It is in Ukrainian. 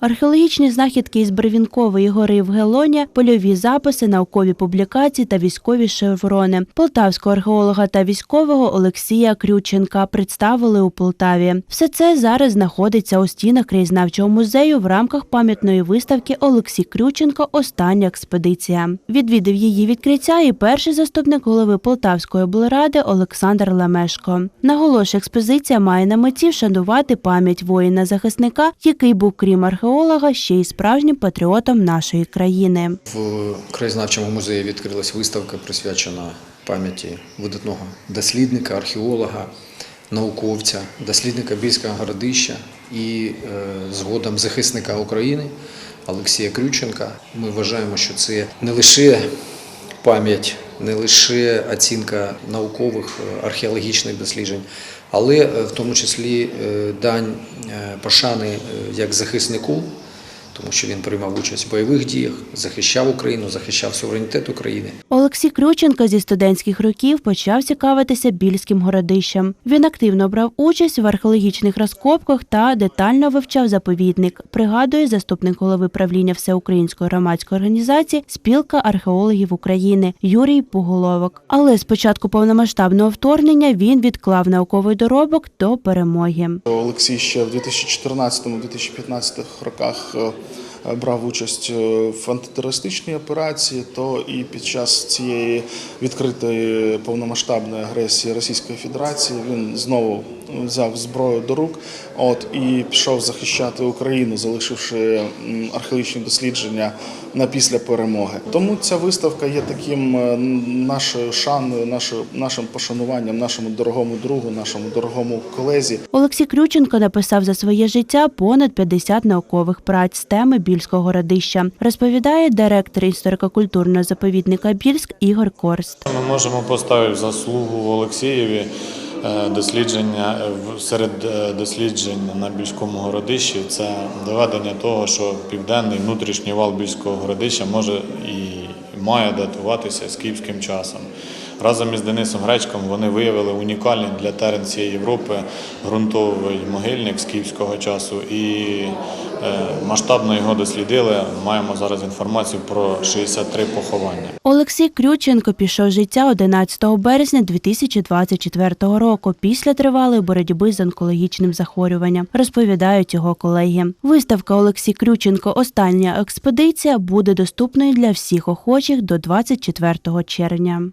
Археологічні знахідки із Бревінкової гори в Гелоні, польові записи, наукові публікації та військові шеврони полтавського археолога та військового Олексія Крюченка представили у Полтаві. Все це зараз знаходиться у стінах краєзнавчого музею в рамках пам'ятної виставки Олексій Крюченко Остання експедиція. Відвідав її відкриття і перший заступник голови Полтавської облради Олександр Лемешко. Наголошує, експозиція має на меті вшанувати пам'ять воїна-захисника, який був, крім археолога, ще й справжнім патріотом нашої країни. В краєзнавчому музеї відкрилась виставка, присвячена пам'яті видатного дослідника, археолога, науковця, дослідника Більського городища і е, згодом захисника України Олексія Крюченка. Ми вважаємо, що це не лише пам'ять, не лише оцінка наукових е, археологічних досліджень, але е, в тому числі е, дань пошани як захиснику тому що він приймав участь в бойових діях, захищав Україну, захищав суверенітет України. Олексій Крюченко зі студентських років почав цікавитися більським городищем. Він активно брав участь в археологічних розкопках та детально вивчав заповідник. Пригадує заступник голови правління Всеукраїнської громадської організації Спілка археологів України Юрій Поголовок. Але з початку повномасштабного вторгнення він відклав науковий доробок до перемоги. Олексій ще в 2014-2015 роках е, брав участь е, в антитерористичній операції, то і під час цієї відкритої повномасштабної агресії Російської Федерації він знову взяв зброю до рук от, і пішов захищати Україну, залишивши археологічні дослідження на після перемоги. Тому ця виставка є таким е, нашою шаною, нашою, нашим пошануванням, нашому дорогому другу, нашому дорогому колезі. Олексій Крюченко написав за своє життя понад 50 наукових праць з теми Більського городища, розповідає директор історико-культурного заповідника Більськ Ігор Корст. Ми можемо поставити заслугу Олексієві дослідження е, серед е, досліджень на Більському городищі. Це доведення того, що південний внутрішній вал Більського городища може і має датуватися скіфським часом. Разом із Денисом Гречком вони виявили унікальний для терен цієї Європи ґрунтовий могильник скіфського часу і е, масштабно його дослідили. Маємо зараз інформацію про 63 поховання. Олексій Крюченко пішов з життя 11 березня 2024 року після тривалої боротьби з онкологічним захворюванням, розповідають його колеги. Виставка Олексій Крюченко Остання експедиція буде доступною для всіх охочих до 24 червня.